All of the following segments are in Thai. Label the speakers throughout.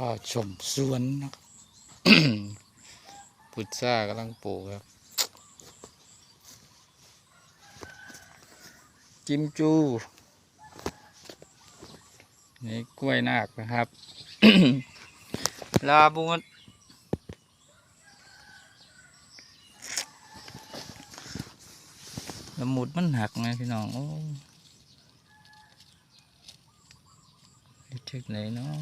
Speaker 1: พาชมสวนนะครับพุทรากำลังปลูกครับ จิมจู นี่กล้วยนาคนะครับ ลาบุดละมุดมันหักไงพี่น้อง โอ้ยเช็คไหนเนาะ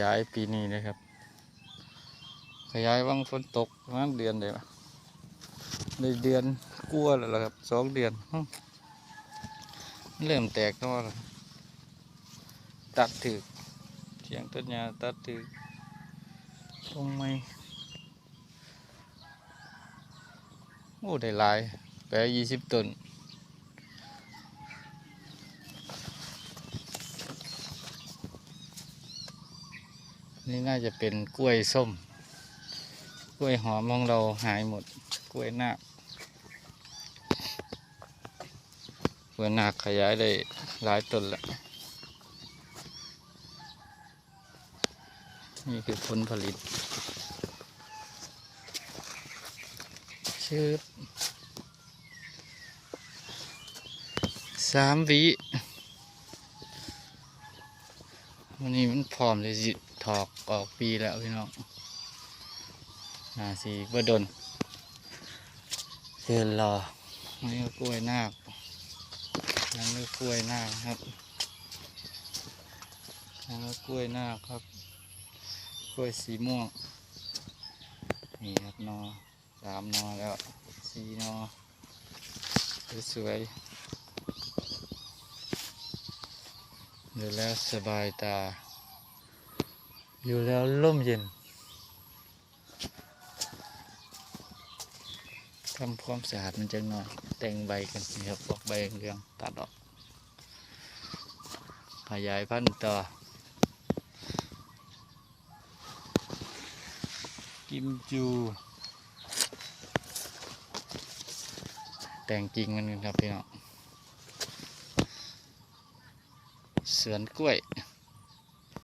Speaker 1: ยายปีนี้นะครับ ขยายวังฝนตกประมาณเดือนเดียวในเดือนกลัวแล้วล่ะครับสองเดือนเริ่มแตกแล้วตัดถือเสียงต้นยาตัดถือตรงไหมโอ้ได้หลายแปะยี่สิบต้น นี่น่าจะเป็นกล้วยส้ม กล้วยหอมของเราหายหมด กล้วยนาคกล้วยนาคขยายได้หลายต้นละนี่คือผลผลิตชืบสามวิวันนี้มันพร้อมเลยสิ ถอกออกปีแล้วพี่น้องน่าสีบ่ดนเดินรอนี่ก็กล้วยนาคนั่นก็กล้วยนาคครับนั่นก็กล้วยนาคครับ กล้วยสีม่วง นี่ครับนอสามนอแล้วสีนอสวยๆอยู่แล้วสบายตา อยู่แล้วร่มเย็นทำความสะอาดมันจะหน่อย แต่งใบกันนี่ครับบอกใบเรืองตัดออก ขยายพันธุ์ต่อ กิมจู แต่งจริงมันกันครับพี่น้องสวนกล้วย